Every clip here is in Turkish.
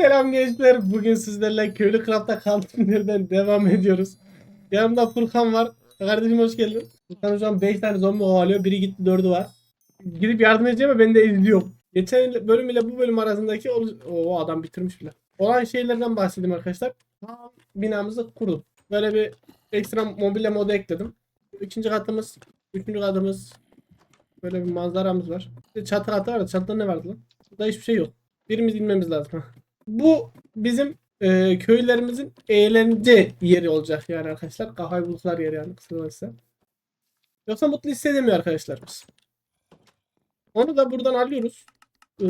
Selam gençler. Bugün sizlerle Köylü Craft'ta kaldığımız yerden devam ediyoruz. Yanımda Furkan var. Kardeşim hoş geldin. Furkan şu an 5 tane zombi kovalıyor. Biri gitti 4'ü var. Gidip yardım edeceğim ama ben de izliyorum. Geçen bölüm ile bu bölüm arasındaki o, adam bitirmiş bile. Olan şeylerden bahsedeyim arkadaşlar. Binamızı kurdum. Böyle bir ekstra mobilya modu ekledim. İkinci katımız, üçüncü katımız böyle bir manzaramız var. Çatı katı var da çatıda ne vardı lan? Burada hiçbir şey yok. Birimiz inmemiz lazım. Bu bizim e, köylerimizin eğlence yeri olacak yani arkadaşlar. Kafayı bulduklar yeri yani kısacası. Yoksa mutlu hissedemiyor arkadaşlarımız. Onu da buradan alıyoruz. Ee,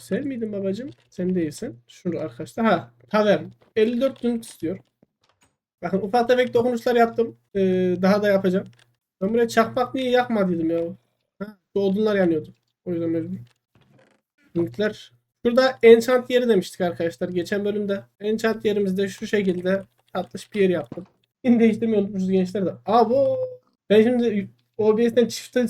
sen miydin babacım? Sen değilsin. Şunu arkadaşlar. Ha tavern. 54 zümrüt istiyor. Bakın ufak tefek dokunuşlar yaptım. Ee, daha da yapacağım. Ben buraya çakmak niye yakmadıydım ya? Ha, odunlar yanıyordu. O yüzden mecbur. Zümrütler Şurada enchant yeri demiştik arkadaşlar geçen bölümde. Enchant yerimizde şu şekilde tatlış bir yer yaptım. Yine değiştirmeyi unutmuşuz gençler de. Aa bu. Ben şimdi OBS'den çifte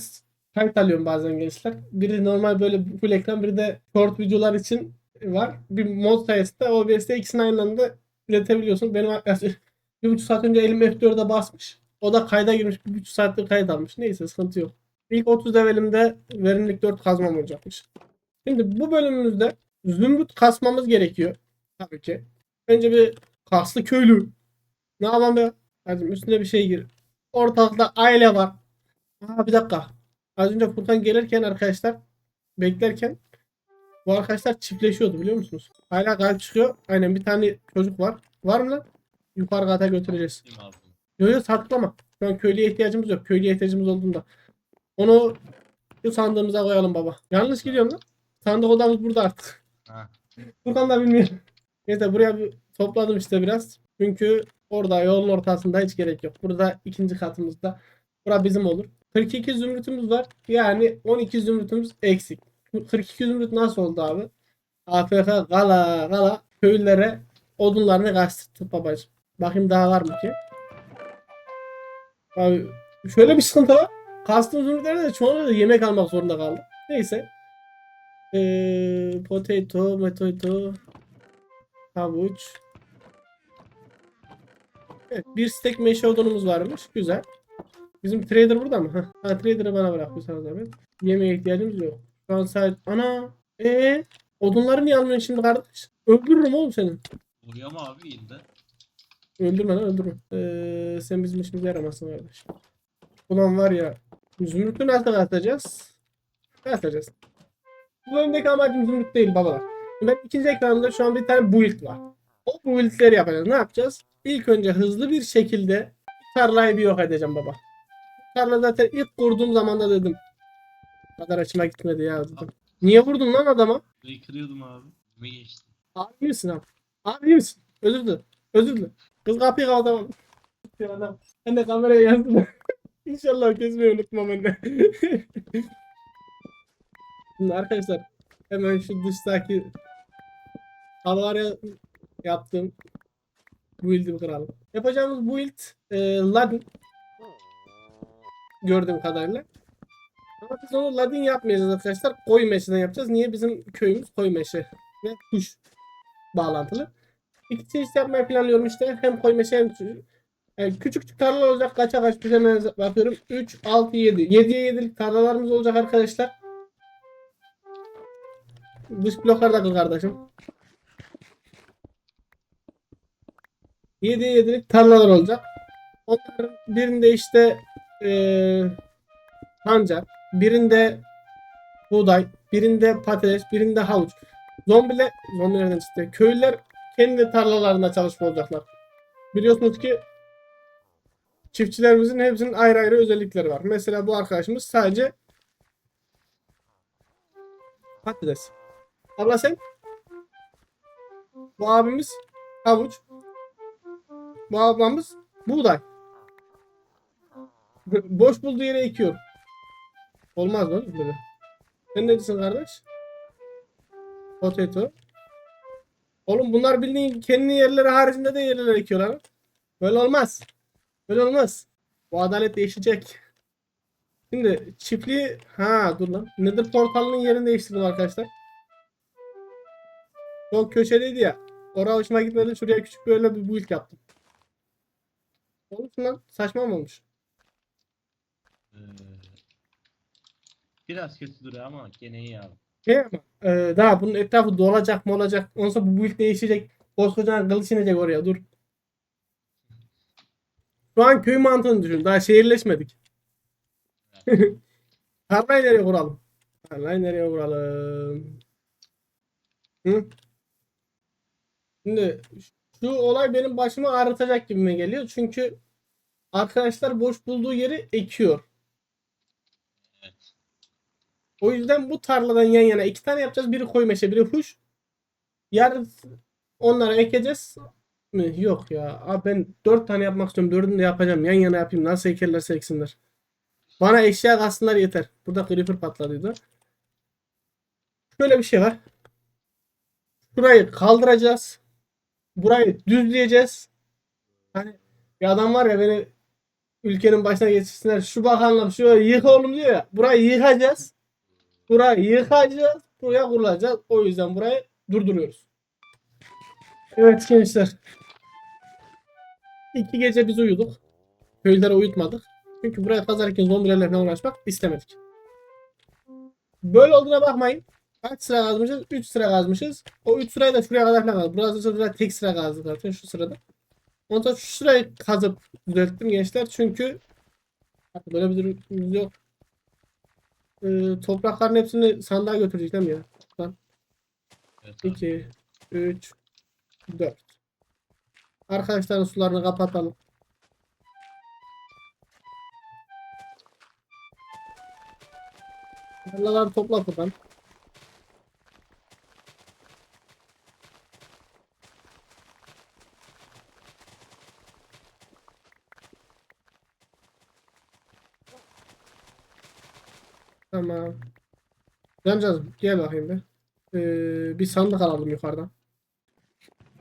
kayıt alıyorum bazen gençler. Biri normal böyle full ekran biri de short videolar için var. Bir mod sayesinde OBS'de ikisini aynı anda iletebiliyorsun. Benim yaklaşık bir buçuk saat önce elim F4'e basmış. O da kayda girmiş. Bir buçuk saattir kayıt almış. Neyse sıkıntı yok. İlk 30 levelimde verimlilik 4 kazmam olacakmış. Şimdi bu bölümümüzde zümrüt kasmamız gerekiyor. Tabii ki. Önce bir kaslı köylü. Ne yapalım be? Hadi üstüne bir şey gir. Ortalıkta aile var. Aa bir dakika. Az önce Furkan gelirken arkadaşlar beklerken bu arkadaşlar çiftleşiyordu biliyor musunuz? Hala kalp çıkıyor. Aynen bir tane çocuk var. Var mı lan? Yukarı kata götüreceğiz. Yok yok saklama. Şu an köylüye ihtiyacımız yok. Köylüye ihtiyacımız olduğunda. Onu şu sandığımıza koyalım baba. Yanlış gidiyorum lan. Sandık odamız burada artık. Ha. Buradan da bilmiyorum. Neyse buraya bir topladım işte biraz. Çünkü orada yolun ortasında hiç gerek yok. Burada ikinci katımızda. Bura bizim olur. 42 zümrütümüz var. Yani 12 zümrütümüz eksik. 42 zümrüt nasıl oldu abi? AFK gala gala köylülere odunlarını kaçtırttık babacığım. Bakayım daha var mı ki? Abi şöyle bir sıkıntı var. Kastım zümrütlere de çoğunlukla da yemek almak zorunda kaldım. Neyse. Ee, potato, potato, havuç. Evet, bir stek meşe odunumuz varmış. Güzel. Bizim trader burada mı? Ha, trader'ı bana bırak bu sana zahmet. Yemeğe ihtiyacımız yok. Şu an sadece... Ana! Ee, odunları niye almıyorsun şimdi kardeş? Öldürürüm oğlum seni. Vuruyor mu abi iyiydi? Öldürme lan öldürme. Ee, sen bizim işimize yaramazsın kardeş. Ulan var ya. Zümrüt'ü nasıl katacağız? Katacağız. Bu bölümdeki amacım zümrüt değil babalar. Ben ikinci ekranımda şu an bir tane build var. O buildleri yapacağız. Ne yapacağız? İlk önce hızlı bir şekilde tarlayı bir yok edeceğim baba. Tarla zaten ilk kurduğum zaman da dedim. Bu kadar açıma gitmedi ya dedim. Niye vurdun lan adama? Burayı kırıyordum abi. Kime geçti? Abi misin abi? Abi misin? Özür dilerim. Özür dilerim. Kız kapıyı. Ya adam. Ben de kameraya yazdım. İnşallah kesmeyi unutmam ben de. Şimdi arkadaşlar hemen şu dıştaki Alvarya yaptığım build'i kıralım. Yapacağımız build e, Ladin gördüğüm kadarıyla. Ama biz onu Ladin yapmayacağız arkadaşlar. Koyu meşeden yapacağız. Niye? Bizim köyümüz koyu meşe ve kuş bağlantılı. İki çeşit yapmayı planlıyorum işte. Hem koyu meşe hem yani küçük küçük tarlalar olacak. Kaça kaç bir bakıyorum. 3, 6, 7. 7'ye 7'lik tarlalarımız olacak arkadaşlar. Dış bloklar da kıl kardeşim. 7'ye 7'lik tarlalar olacak. Onların birinde işte pancar, birinde buğday, birinde patates, birinde havuç. Zombiler, zombilerden çıktı. Köylüler kendi tarlalarında çalışma olacaklar. Biliyorsunuz ki çiftçilerimizin hepsinin ayrı ayrı özellikleri var. Mesela bu arkadaşımız sadece patates. Abla sen? Bu abimiz havuç. Bu ablamız buğday. Boş bulduğu yere ekiyor. Olmaz mı böyle? Sen ne diyorsun kardeş? Potato. Oğlum bunlar bildiğin kendi yerleri haricinde de yerlere ekiyorlar. Böyle olmaz. Böyle olmaz. Bu adalet değişecek. Şimdi çiftliği... Ha dur lan. Nether portalının yerini değiştirdim arkadaşlar. Çok köşeliydi ya. Oraya hoşuma gitmedi. Şuraya küçük böyle bir build yaptım. Olmuş mu lan? Saçma mı olmuş? Ee, biraz kötü duruyor ama gene iyi abi. Şey ama e, daha bunun etrafı dolacak mı olacak. Ondan sonra bu build değişecek. Koskocaman kılıç inecek oraya dur. Şu an köy mantığını düşün. Daha şehirleşmedik. Tarlayı nereye kuralım? Tarlayı nereye kuralım? Hı? Şimdi şu olay benim başıma ağrıtacak gibime geliyor. Çünkü arkadaşlar boş bulduğu yeri ekiyor. Evet. O yüzden bu tarladan yan yana iki tane yapacağız. Biri koyu meşe, biri huş. Yarın onlara ekeceğiz mi? Yok ya. Abi ben dört tane yapmak istiyorum. Dördünü de yapacağım. Yan yana yapayım. Nasıl ekerlerse eksinler. Bana eşya kalsınlar yeter. Burada creeper patladıydı. Şöyle bir şey var. Şurayı kaldıracağız. Burayı düzleyeceğiz. Hani bir adam var ya beni ülkenin başına geçirsinler. Şu bakanlık şurayı yık oğlum diyor ya. Burayı yıkacağız. Burayı yıkacağız. Buraya kurulacağız. O yüzden burayı durduruyoruz. Evet gençler. İki gece biz uyuduk. Köylüleri uyutmadık. Çünkü buraya kazarken zombilerle falan uğraşmak istemedik. Böyle olduğuna bakmayın. Kaç sıra kazmışız? 3 sıra kazmışız. O 3 sırayı da şuraya kadar falan kazdık. Burası şurada tek sıra kazdık zaten şu sırada. Ondan şu sırayı kazıp düzelttim gençler. Çünkü böyle bir durumumuz yok. Ee, toprakların hepsini sandığa götürecek değil mi ya? Evet abi. 2, 3, 4. Arkadaşların sularını kapatalım. Tarlaları topla buradan. Tamam. Cancaz gel bakayım bir. Ee, bir sandık alalım yukarıdan.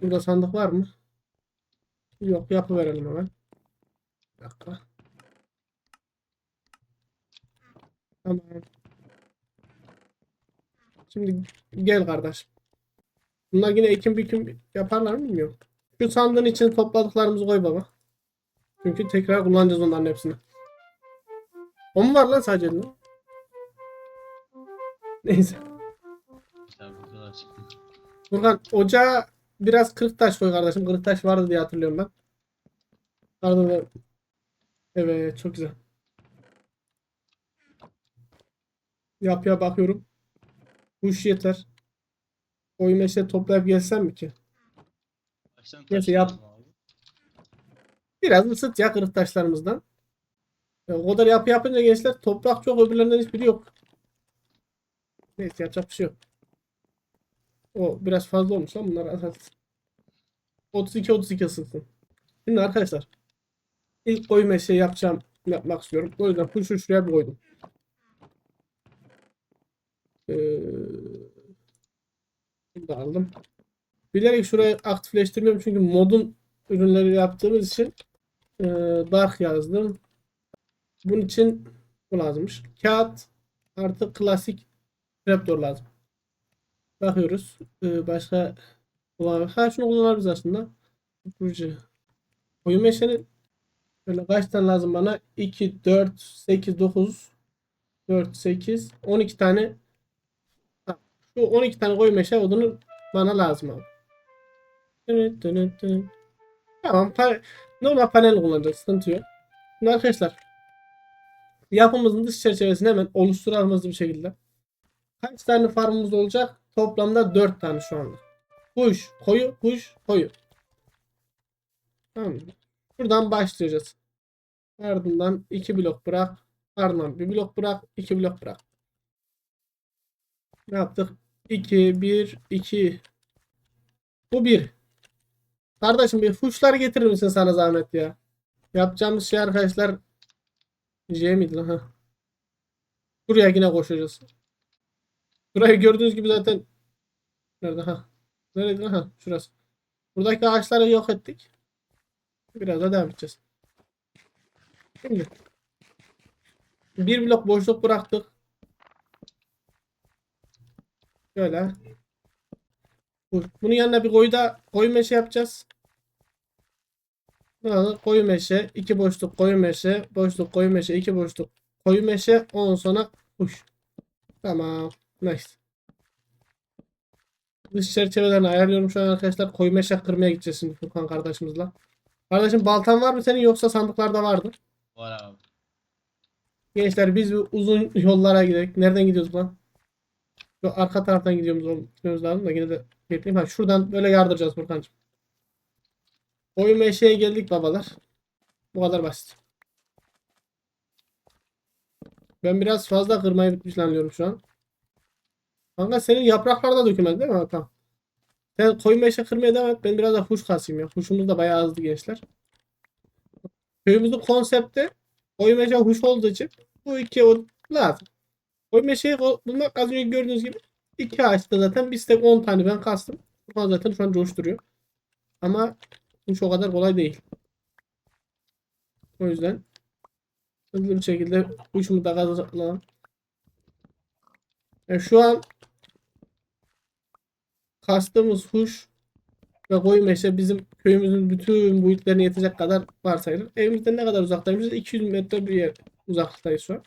Burada sandık var mı? Yok yapıverelim hemen. Bir dakika. Tamam. Şimdi gel kardeş. Bunlar yine ekim bikim yaparlar mı bilmiyorum. Şu sandığın içine topladıklarımızı koy baba. Çünkü tekrar kullanacağız onların hepsini. O mu var lan sadece elinde? Neyse. Tabii bu kadar çıktı. Furkan ocağa biraz kırık taş koy kardeşim. Kırık taş vardı diye hatırlıyorum ben. Pardon. ben- Evet çok güzel. Yapıya bakıyorum. Bu iş yeter. Koyu meşe toplayıp gelsem mi ki? Baştan Neyse, yap. abi. Biraz ısıt ya kırık taşlarımızdan. Ya, o kadar yapı yapınca gençler toprak çok öbürlerinden hiçbiri yok. Neyse yapacak bir şey yok. O biraz fazla olmuş lan bunlar at. 32 32 ısınsın. Şimdi arkadaşlar ilk koyu meşeyi yapacağım yapmak istiyorum. O yüzden kuşu şuraya bir koydum. Ee, bunu da aldım. Bilerek şurayı aktifleştirmiyorum çünkü modun ürünleri yaptığımız için e, dark yazdım. Bunun için bu lazımmış. Kağıt artı klasik trapdoor lazım. Bakıyoruz. Ee, başka kullan ha şunu kullanabiliriz aslında. Kurucu. Oyun meşeni böyle kaç tane lazım bana? 2, 4, 8, 9 4, 8, 12 tane Ha, şu 12 tane koyu meşe odunu bana lazım abi. Evet, evet, evet. Tamam. pa- normal panel kullanacağız. Sıkıntı yok. Şimdi arkadaşlar yapımızın dış çerçevesini hemen oluşturalım hızlı bir şekilde. Kaç tane farmımız olacak? Toplamda 4 tane şu anda. Kuş, koyu, kuş, koyu. Tamam? Buradan başlayacağız. Ardından 2 blok bırak. Ardından 1 blok bırak. 2 blok bırak. Ne yaptık? 2, 1, 2. Bu 1. Kardeşim bir kuşlar getirir misin sana zahmet ya? Yapacağımız şey arkadaşlar J miydi lan? Ha. Buraya yine koşacağız. Burayı gördüğünüz gibi zaten nerede ha? Nerede ha? Şurası. Buradaki ağaçları yok ettik. Biraz da devam edeceğiz. Şimdi bir blok boşluk bıraktık. Şöyle. Bu- Bunun yanına bir koyu da koyu meşe yapacağız. Koyu meşe, iki boşluk koyu meşe, boşluk koyu meşe, iki boşluk koyu meşe, ondan sonra kuş. Tamam. Nice. Dış çerçevelerini ayarlıyorum şu an arkadaşlar. Koyu meşe kırmaya gideceğiz şimdi Furkan kardeşimizle. Kardeşim baltan var mı senin yoksa sandıklarda vardı? Var abi. Gençler biz uzun yollara gidelim. Nereden gidiyoruz lan? Şu arka taraftan gidiyoruz, gitmemiz lazım da yine de getireyim. Ha, şuradan böyle yardıracağız Furkan'cığım. Koyu meşeye geldik babalar. Bu kadar basit. Ben biraz fazla kırmayı planlıyorum şu an. Kanka senin yapraklar da dökülmez değil mi? Ha, Tamam. Sen koyu meşe kırmaya devam et. Ben biraz da huş kasayım ya. Huşumuz da bayağı azdı gençler. Köyümüzün konsepti koyu meşe huş olduğu için bu iki o lazım. Koyu meşeyi bulmak az önce gördüğünüz gibi iki ağaçta zaten bir stek 10 tane ben kastım. Furkan zaten şu an coşturuyor. Ama huş o kadar kolay değil. O yüzden hızlı bir şekilde huşumu da kazanalım. Yani şu an kastığımız huş ve koyu meşe bizim köyümüzün bütün boyutlarına yetecek kadar varsayılır. Evimizden ne kadar uzaktaymışız? 200 metre bir yer uzaklıktayız şu an.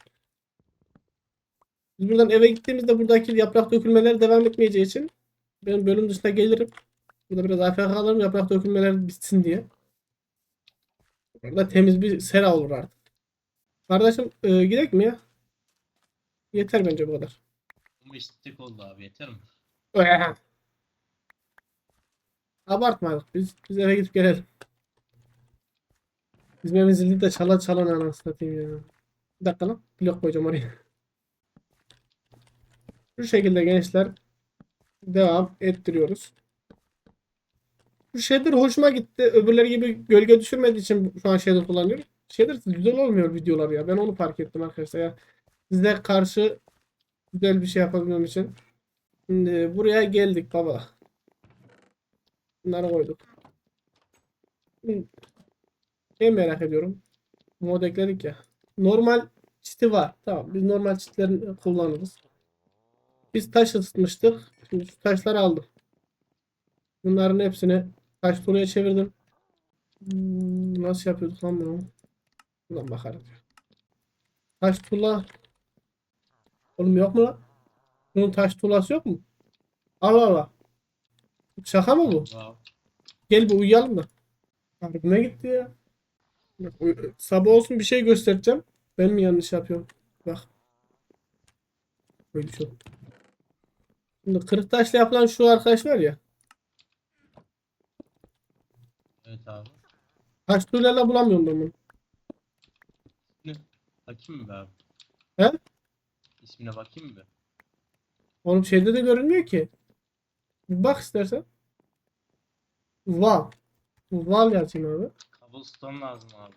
Biz buradan eve gittiğimizde buradaki yaprak dökülmeler devam etmeyeceği için ben bölüm dışına gelirim. Burada biraz AFK kalırım yaprak dökülmeler bitsin diye. Burada temiz bir sera olur artık. Kardeşim e, gidelim mi ya? Yeter bence bu kadar. Bu istek oldu abi yeter mi? Abartmadık biz. Biz eve gidip gelelim. Bizim evin zili de çala çala anasını satayım ya. Bir dakika lan. Blok koyacağım oraya. Şu şekilde gençler devam ettiriyoruz. Bu shader hoşuma gitti. Öbürleri gibi gölge düşürmediği için şu an shader kullanıyorum. Shader güzel olmuyor videolar ya. Ben onu fark ettim arkadaşlar ya. Size karşı güzel bir şey yapabilmem için. Şimdi buraya geldik baba. Bunları koyduk. Şey merak ediyorum. Mod ekledik ya. Normal çiti var. Tamam. Biz normal çitlerini kullanırız. Biz taş ısıtmıştık. Şimdi şu taşları aldım. Bunların hepsini taş tuğlaya çevirdim. Hmm, nasıl yapıyorduk lan bunu? Buradan bakarız. Taş tuğla. Oğlum yok mu lan? Bunun taş tuğlası yok mu? Allah Allah. Şaka mı bu? Wow. Gel bir uyuyalım da. Harbime gitti ya. Bak, Sabah olsun bir şey göstereceğim. Ben mi yanlış yapıyorum? Bak. Böyle yok. Şimdi kırık taşla yapılan şu arkadaş var ya. Evet abi. Taş tuğlayla bulamıyorum ben bunu. Ne? Bakayım mı be abi? He? İsmine bakayım mı be? Oğlum şeyde de görünmüyor ki. Bak istersen. Val. Val yazayım abi. Cobblestone lazım abi.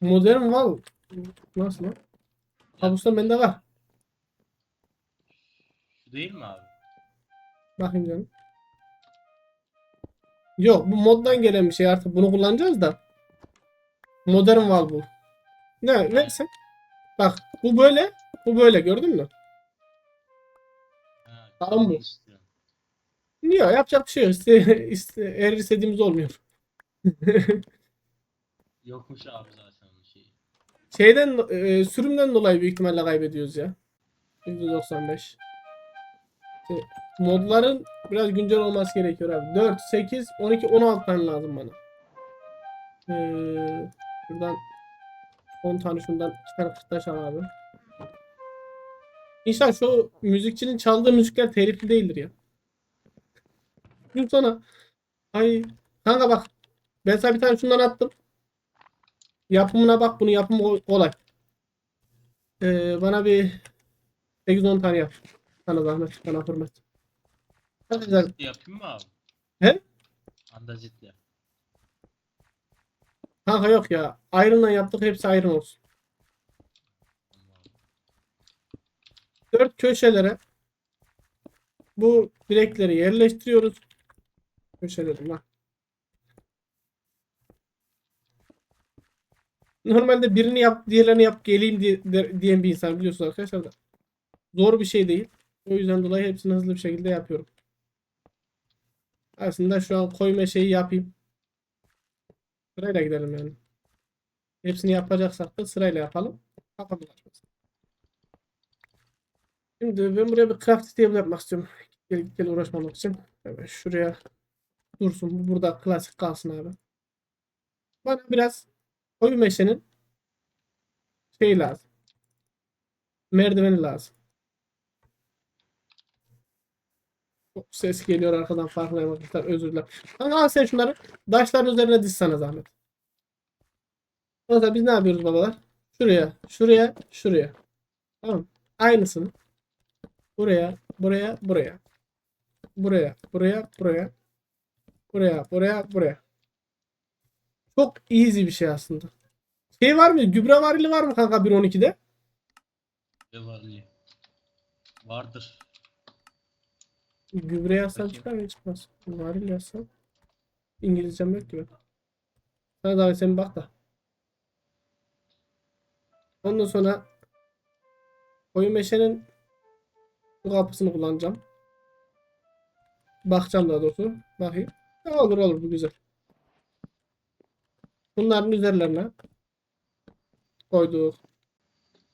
Modern Val. Nasıl lan? Kabustan bende var. Şu değil mi abi? Bakayım canım. Yok bu moddan gelen bir şey artık bunu kullanacağız da. Modern Val bu. Ne neyse. Bak bu böyle. Bu böyle gördün mü? Tamam istiyorum. Yok yapacak bir şey yok. İste, iste, eğer istediğimiz olmuyor. Yokmuş abi zaten onun şeyi. Şeyden e, sürümden dolayı büyük ihtimalle kaybediyoruz ya. %95. İşte modların biraz güncel olması gerekiyor abi. 4, 8, 12, 16 tane lazım bana. Ee, şuradan 10 tane şundan 2 tane kırtaş al abi. İnşallah şu müzikçinin çaldığı müzikler telifli değildir ya. Gün sonra ay kanka bak ben sana bir tane şundan attım. Yapımına bak bunu yapımı ko- kolay. Ee, bana bir 8-10 tane yap. Sana zahmet, sana hürmet. Çok güzel. Yapayım mı abi? He? Anda ciddi yap. Kanka yok ya. Iron'la yaptık hepsi iron olsun. Tamam abi. Dört köşelere bu direkleri yerleştiriyoruz. Köşeleri bak. Normalde birini yap, diğerlerini yap geleyim diye, diyen bir insan biliyorsunuz arkadaşlar da. Zor bir şey değil. O yüzden dolayı hepsini hızlı bir şekilde yapıyorum. Aslında şu an koyma şeyi yapayım. Sırayla gidelim yani. Hepsini yapacaksak da sırayla yapalım. Açmasın. Şimdi ben buraya bir craft table yapmak istiyorum. Gel gel uğraşmamak için. Evet şuraya dursun. Bu burada klasik kalsın abi. Bana biraz koyu meşenin şeyi lazım. Merdiveni lazım. Ses geliyor arkadan farkındayım arkadaşlar. Özür dilerim. Kanka al sen şunları taşların üzerine diz sana zahmet. Sonra biz ne yapıyoruz babalar? Şuraya, şuraya, şuraya. Tamam. Aynısını. Buraya, buraya, buraya. Buraya, buraya, buraya. Buraya, buraya, buraya. Çok easy bir şey aslında. Şey var mı? Gübre varili var mı kanka 1.12'de? Ne var diye. Vardır. Gübre yazsam çıkar mı çıkmaz. Varil yazsam. İngilizcem yok gibi. Sana davet sen bak da. Ondan sonra oyun meşenin kapısını kullanacağım. Bakacağım daha doğrusu. Bakayım. Ha, olur olur bu güzel. Bunların üzerlerine koyduk.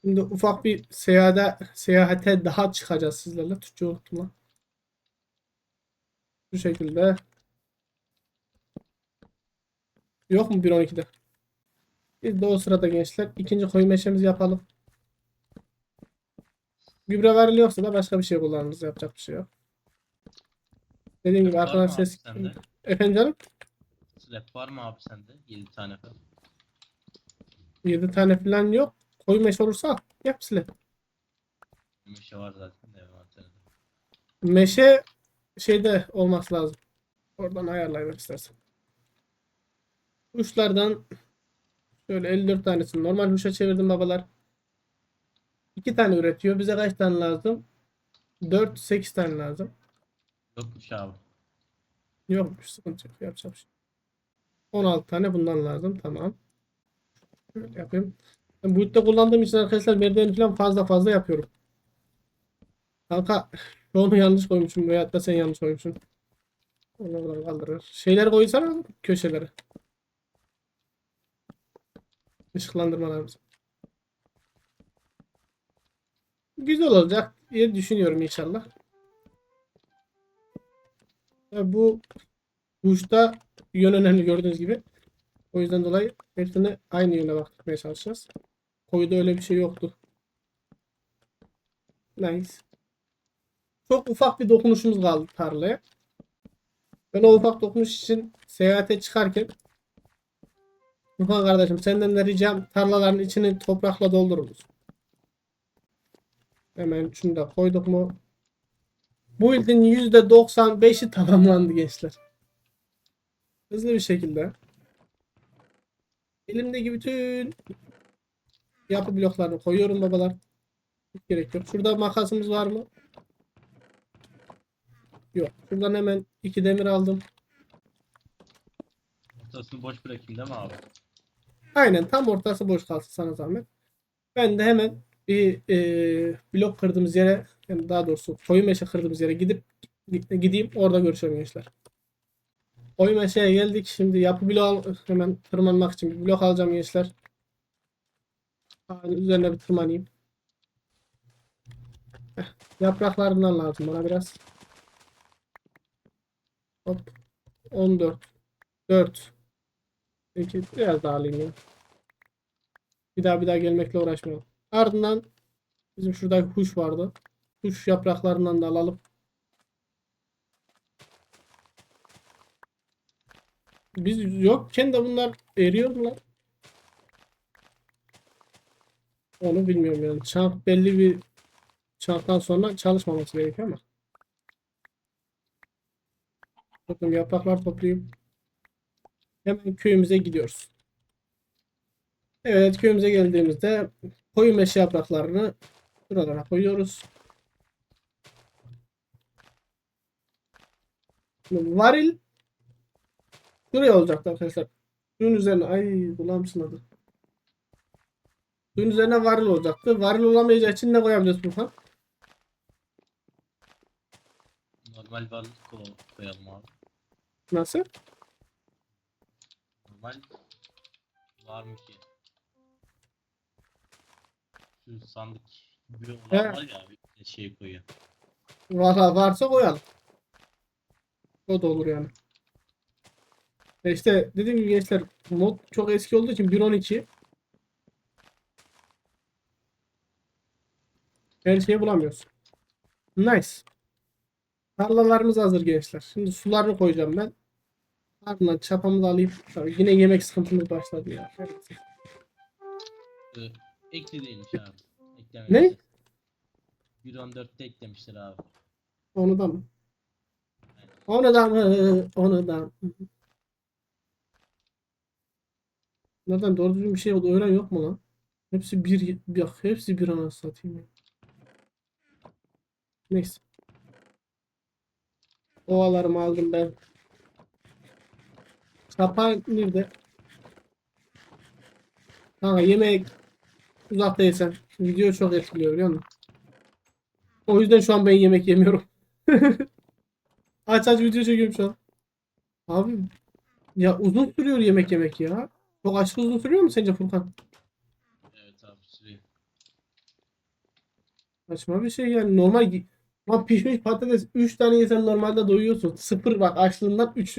Şimdi ufak bir seyahate, seyahate daha çıkacağız sizlerle. Türkçe unuttum. Bu şekilde. Yok mu 1.12'de? Biz de o sırada gençler ikinci koyu meşemizi yapalım. Gübre varili yoksa da başka bir şey kullanırız. Yapacak bir şey yok. Dediğim gibi Var arkadan abi ses... sende? Efendim canım? Slap var mı abi sende? 7 tane falan. 7 tane falan yok. Koyu meşe olursa al. Yap sile. Bir şey var zaten de envanterde. Meşe şeyde olması lazım. Oradan ayarlayalım istersen. Uçlardan şöyle 54 tanesini normal huşa çevirdim babalar. 2 tane üretiyor. Bize kaç tane lazım? 4 8 tane lazım. Yokmuş abi. Yokmuş sıkıntı yok. Yapacak şey. 16 tane bundan lazım. Tamam. Şöyle yapayım. Ben boyutta kullandığım için arkadaşlar merdiven falan fazla fazla yapıyorum. Kanka onu yanlış koymuşum veyahut da sen yanlış koymuşsun. Onu oradan kaldırır. Şeyleri koysana köşelere. Işıklandırmalarımız. Güzel olacak diye düşünüyorum inşallah. Ve bu uçta yön önemli gördüğünüz gibi. O yüzden dolayı hepsini aynı yöne bakmaya çalışacağız. Koyuda öyle bir şey yoktu. Nice. Çok ufak bir dokunuşumuz kaldı tarlaya. Ben o ufak dokunuş için seyahate çıkarken Tufan kardeşim senden de ricam tarlaların içini toprakla doldurur musun? Hemen şunu da koyduk mu? Bu ildin %95'i tamamlandı gençler. Hızlı bir şekilde. Elimdeki bütün yapı bloklarını koyuyorum babalar. Hiç gerek yok. Şurada makasımız var mı? Yok. Şuradan hemen iki demir aldım. Ortasını boş bırakayım değil mi abi? Aynen tam ortası boş kalsın sana zahmet. Ben de hemen bir e, blok kırdığımız yere yani daha doğrusu koyu meşe kırdığımız yere gidip gideyim orada görüşelim gençler. Koyu meşeye geldik. Şimdi yapı al- hemen tırmanmak için bir blok alacağım gençler. Ağacın üzerine bir tırmanayım. Heh, yapraklarından lazım bana biraz. Hop. 14. 4. Peki biraz daha alayım ya. Bir daha bir daha gelmekle uğraşmayalım. Ardından bizim şurada bir kuş vardı. Kuş yapraklarından da alalım. Biz yokken de bunlar eriyor mu lan? Onu bilmiyorum yani. Çank belli bir çanktan sonra çalışmaması gerekiyor ama. Bakın yapraklar toplayayım. Hemen köyümüze gidiyoruz. Evet köyümüze geldiğimizde koyu meşe yapraklarını buralara koyuyoruz. Varil Şuraya olacaktı arkadaşlar. Suyun üzerine ay kulağımsın adı. Suyun üzerine varil olacaktı. Varil olamayacağı için ne koyabiliriz Burhan? Normal ko- koyalım abi. Nasıl? Normal var mı ki? Şu sandık gibi olan var ya bir şey koyuyor. Valla varsa koyalım. O da olur yani. E işte dediğim gibi gençler mod çok eski olduğu için 1.12 her şeyi bulamıyoruz. Nice. Tarlalarımız hazır gençler. Şimdi sularını koyacağım ben. Ardından çapamı da alayım. Tabii yine yemek sıkıntımız başladı ya. Evet. Ekli değilmiş abi. Ne? Eklememişler. 1.14'te eklemişler abi. Onu da mı? Onu da mı? Onu da mı? Neden doğru düzgün bir şey oldu öğren yok mu lan? Hepsi bir bak hepsi bir ana satayım ya. Neyse. Ovalarımı aldım ben. Çapa nerede? Kanka yemek uzaktaysan video çok etkiliyor biliyor musun? O yüzden şu an ben yemek yemiyorum. aç aç video çekiyorum şu an. Abi ya uzun sürüyor yemek yemek ya. Çok aşırı uzun sürüyor mu sence Furkan? Evet abi sürüyor. Saçma bir şey yani normal Lan pişmiş patates 3 tane yesen normalde doyuyorsun. Sıfır bak açlığından 3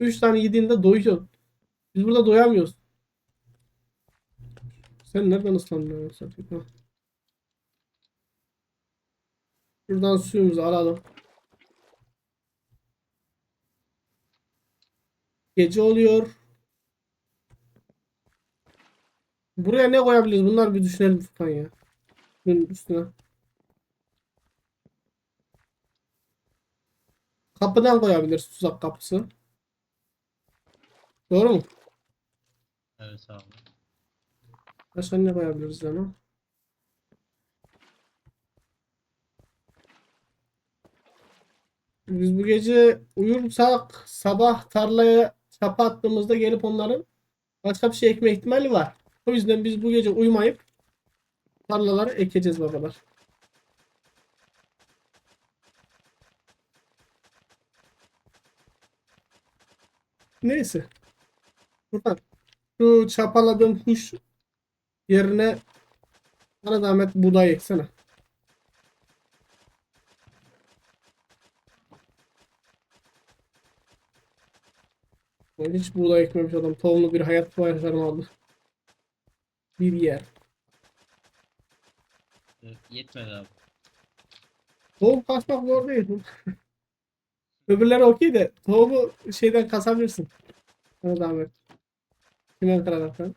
3 tane yediğinde doyuyorsun. Biz burada doyamıyoruz. Sen nereden ıslandın? Şuradan suyumuzu alalım. Gece oluyor. Buraya ne koyabiliriz? Bunlar bir düşünelim Furkan ya. Bunun üstüne. Kapıdan koyabiliriz tuzak kapısı. Doğru mu? Evet abi. Başka ne koyabiliriz ama? Biz bu gece uyursak sabah tarlaya çapa attığımızda gelip onların başka bir şey ekme ihtimali var. O yüzden biz bu gece uyumayıp tarlaları ekeceğiz babalar. Neyse. Buradan şu çapaladığım kuş yerine bana zahmet buğday eksene. Yani hiç buğday ekmemiş adam. Tohumlu bir hayat başarım aldı. Bir yer. Yetmedi abi. Tohum kasmak zor değil. Öbürleri okey de tohumu şeyden kasabilirsin. Bana zahmet. Kimen kıraraktan.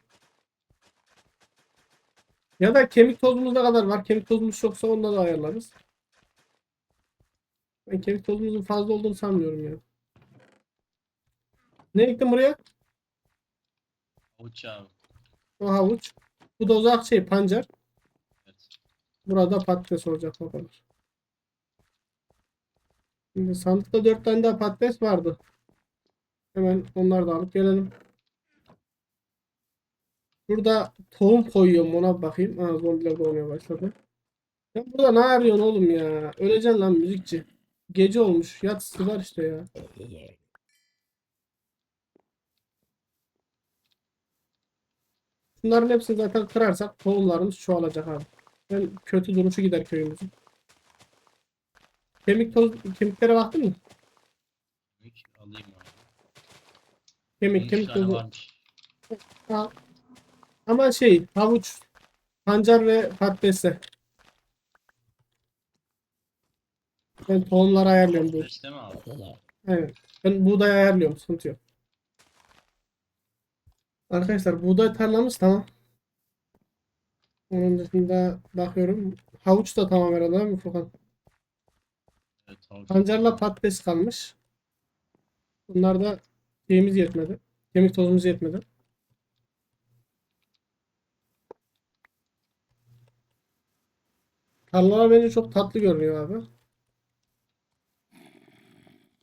Ya da kemik tozumuz ne kadar var? Kemik tozumuz çoksa onda da ayarlarız. Ben kemik tozumuzun fazla olduğunu sanmıyorum ya. Ne ektim buraya? Avuç abi. O havuç. Bu da uzak şey pancar. Evet. Burada patates olacak o kadar. Şimdi sandıkta 4 tane daha patates vardı. Hemen onları da alıp gelelim. Burada tohum koyuyorum ona bakayım. Ha zombiler doğmaya başladı. Sen burada ne arıyorsun oğlum ya? Öleceksin lan müzikçi. Gece olmuş. Yat sıvar işte ya. Bunların hepsini zaten kırarsak tohumlarımız çoğalacak abi. Ben kötü duruşu gider köyümüzün. Kemik toz, kemiklere baktın mı? Kemik alayım abi. Kemik, 13 kemik tozu. varmış. Ama şey, havuç, pancar ve patatesle. Ben tohumları ayarlıyorum bu. Mi abi? Evet. Ben buğday ayarlıyorum. Sıkıntı yok. Arkadaşlar buğday tarlamız tamam. Onun dışında bakıyorum. Havuç da tamam herhalde değil mi Furkan? Evet. Pancarla patates kalmış. Bunlar da şeyimiz yetmedi. Kemik tozumuz yetmedi. Tarlalar bence çok tatlı görünüyor abi.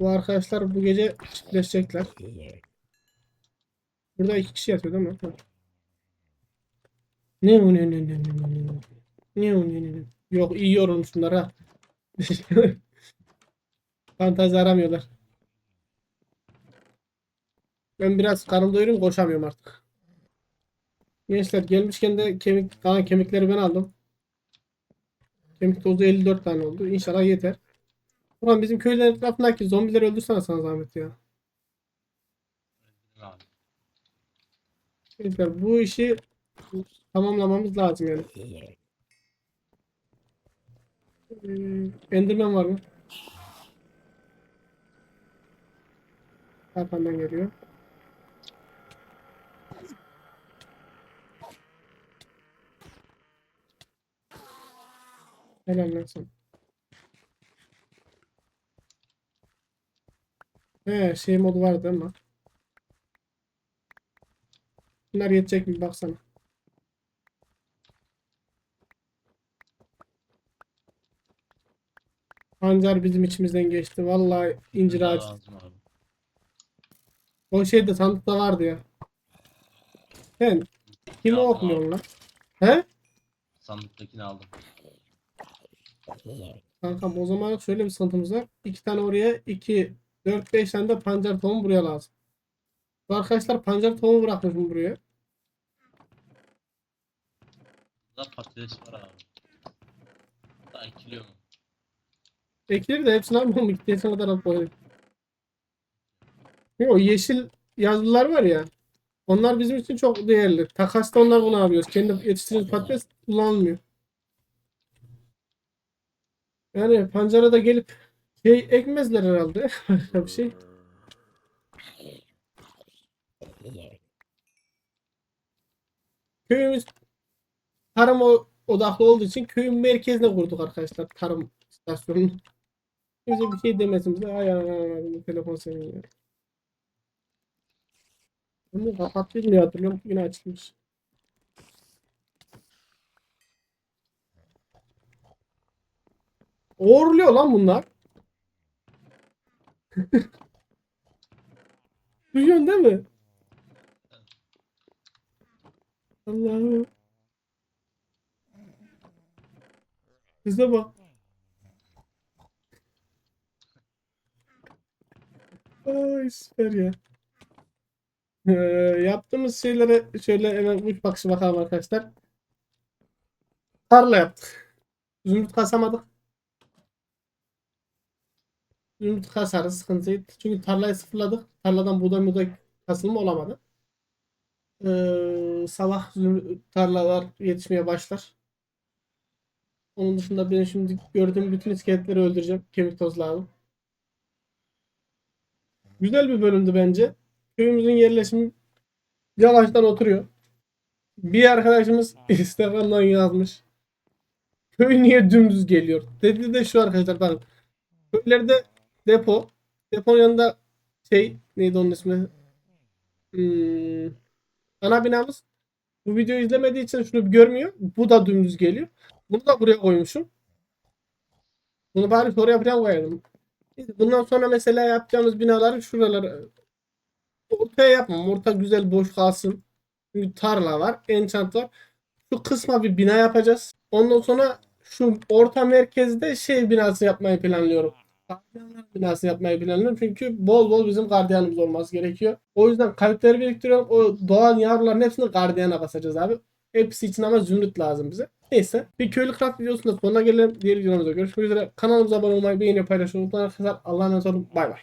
Bu arkadaşlar bu gece çiftleşecekler. Burada iki kişi yatıyor değil mi? Ne o ne ne ne ne ne ne ne o ne ne ne Yok iyi yorulmuşlar ha. Fantezi aramıyorlar. Ben biraz karnım doyurayım koşamıyorum artık. Gençler gelmişken de kemik, kalan kemikleri ben aldım. Kemik tozu 54 tane oldu. İnşallah yeter. Ulan bizim köylerin etrafındaki zombileri öldürsene sana zahmet ya. Gençler bu işi tamamlamamız lazım yani. Ee, Enderman var mı? Arkamdan geliyor. Helal lan. He şey modu vardı ama. Bunlar yetecek mi baksana. Pancar bizim içimizden geçti. Vallahi incir ağacı. O şey de sandıkta vardı ya. Sen kimi Ya, okumuyorsun lan? He? Sandıktakini aldım. Kankam o zaman şöyle bir sıkıntımız var. İki tane oraya, iki, dört, beş tane de pancar tohumu buraya lazım. Bu arkadaşlar pancar tohumu bırakmışım buraya. Burada patates var abi. Daha ekiliyor mu? Ekleri de hepsini almam. İhtiyacına kadar alıp koyayım. O yeşil yazlılar var ya. Onlar bizim için çok değerli. Takasta onlar kullanabiliyoruz. Kendi yetiştirdiğimiz patates kullanılmıyor. Yani pancara da gelip şey ekmezler herhalde. Başka bir şey. Köyümüz tarım odaklı olduğu için köyün merkezine kurduk arkadaşlar tarım istasyonunu. Kimse bir şey demesin bize. Ay ay ay telefon senin ya. Bunu diye hatırlıyorum. Yine açılmış. Uğurluyor lan bunlar. Duyuyorsun değil mi? Allah'ım. Bize bak. Ay süper ya. Ee, yaptığımız şeylere şöyle hemen uç bakışı bakalım arkadaşlar. Tarla yaptık. Zümrüt kasamadık. Zümrüt kasarız sıkıntı. Çünkü tarlayı sıfırladık. Tarladan buğday buğday kasılma olamadı. Ee, sabah tarlalar yetişmeye başlar. Onun dışında ben şimdi gördüğüm bütün iskeletleri öldüreceğim. Kemik tozlarla. Güzel bir bölümdü bence. Köyümüzün yerleşimi yavaştan oturuyor. Bir arkadaşımız Instagram'dan yazmış. Köy niye dümdüz geliyor? Dedi de şu arkadaşlar bakın. Köylerde depo. Deponun yanında şey neydi onun ismi? Hmm, ana binamız. Bu videoyu izlemediği için şunu görmüyor. Bu da dümdüz geliyor. Bunu da buraya koymuşum. Bunu bari oraya falan koyalım. Bundan sonra mesela yapacağımız binaları şuralara ortaya yapmam. Orta güzel boş kalsın. Çünkü tarla var. Enchant var. Şu kısma bir bina yapacağız. Ondan sonra şu orta merkezde şey binası yapmayı planlıyorum. Gardiyanlar binası yapmayı planlıyorum. Çünkü bol bol bizim gardiyanımız olması gerekiyor. O yüzden kalitleri biriktiriyorum. O doğan yavruların hepsini gardiyana basacağız abi. Hepsi için ama zümrüt lazım bize. Neyse. Bir köylü craft videosunda sonuna gelelim. Diğer videomuzda görüşmek üzere. Kanalımıza abone olmayı, beğeni paylaşmayı unutmayın arkadaşlar. Allah'a emanet olun. Bay bay.